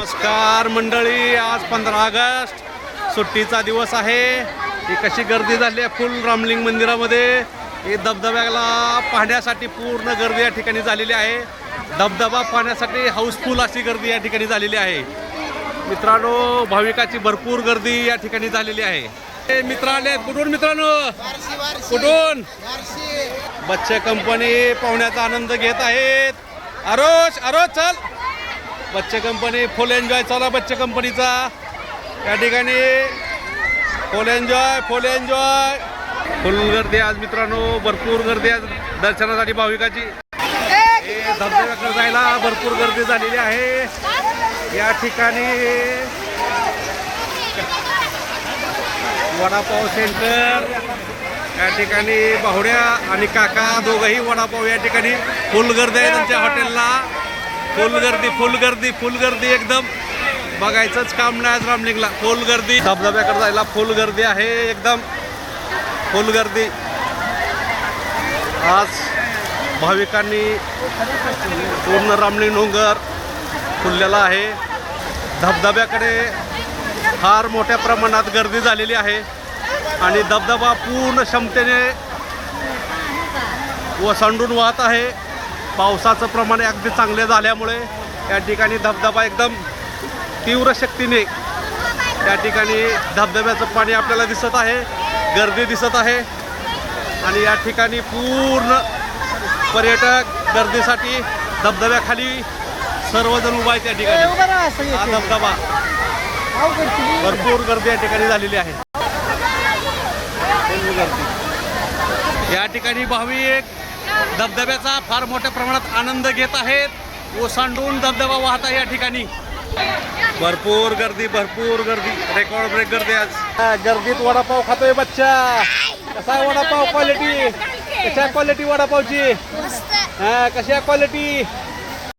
नमस्कार मंडळी आज पंधरा ऑगस्ट सुट्टीचा दिवस आहे. ही कशी गर्दी झाली आहे फुल रामलिंग मंदिरामध्ये? हे धबधब्याला पाहण्यासाठी पूर्ण गर्दी या ठिकाणी झालेली आहे. धबधबा पाहण्यासाठी हाऊसफुल अशी गर्दी या ठिकाणी झालेली आहे. मित्रांनो भाविकाची भरपूर गर्दी या ठिकाणी झालेली आहे. हे मित्र आले कुठून मित्रांनो? कुठून? बच्चे कंपनी पाहुण्याचा आनंद घेत आहेत. आरोश आरोश चल. बच्चे कंपनी फुल एन्जॉय चला बच्चे कंपनीचा या ठिकाणी फुल एन्जॉय फुल एन्जॉय फुल गर्दी आज मित्रांनो. भरपूर गर्दी आज दर्शनासाठी भाविकाची. हे धबधब्याकडे जायला भरपूर गर्दी झालेली आहे. या ठिकाणी वडापाव सेंटर या ठिकाणी बाहुड्या आणि काका दोघंही वडापाव या ठिकाणी फुल गर्दी आहे त्यांच्या हॉटेलला फुल गर्दी फुल गर्दी फुल गर्दी एकदम. बघायचंच काम नाही आज रामलिंगला. फुल गर्दी धबधब्याकडे जायला फुल गर्दी आहे एकदम. फुल गर्दी आज भाविकांनी पूर्ण रामलिंग डोंगर फुललेला आहे. धबधब्याकडे फार मोठ्या प्रमाणात गर्दी झालेली आहे. आणि धबधबा पूर्ण क्षमतेने व सांडून वाहत आहे. पावसाचं प्रमाण अगदी चांगले झाल्यामुळे या ठिकाणी धबधबा एकदम तीव्र शक्तीने त्या ठिकाणी धबधब्याचं पाणी आपल्याला दिसत आहे गर्दी दिसत आहे. आणि या ठिकाणी पूर्ण पर्यटक गर्दीसाठी धबधब्याखाली सर्वजण उभा आहे त्या ठिकाणी. हा धबधबा. भरपूर गर्दी या ठिकाणी झालेली आहे. गर्दी. या ठिकाणी भाविक धबधब्याचा फार मोठ्या प्रमाणात आनंद घेत आहेत. ओसांडून धबधबा वाहत आहे या ठिकाणी. भरपूर गर्दी भरपूर गर्दी. रेकॉर्ड ब्रेक गर्दी आज. गर्दीत वडापाव खातोय बच्चा. कसा आहे वडापाव क्वालिटी कशा क्वालिटी वडापावची? हा कशा क्वालिटी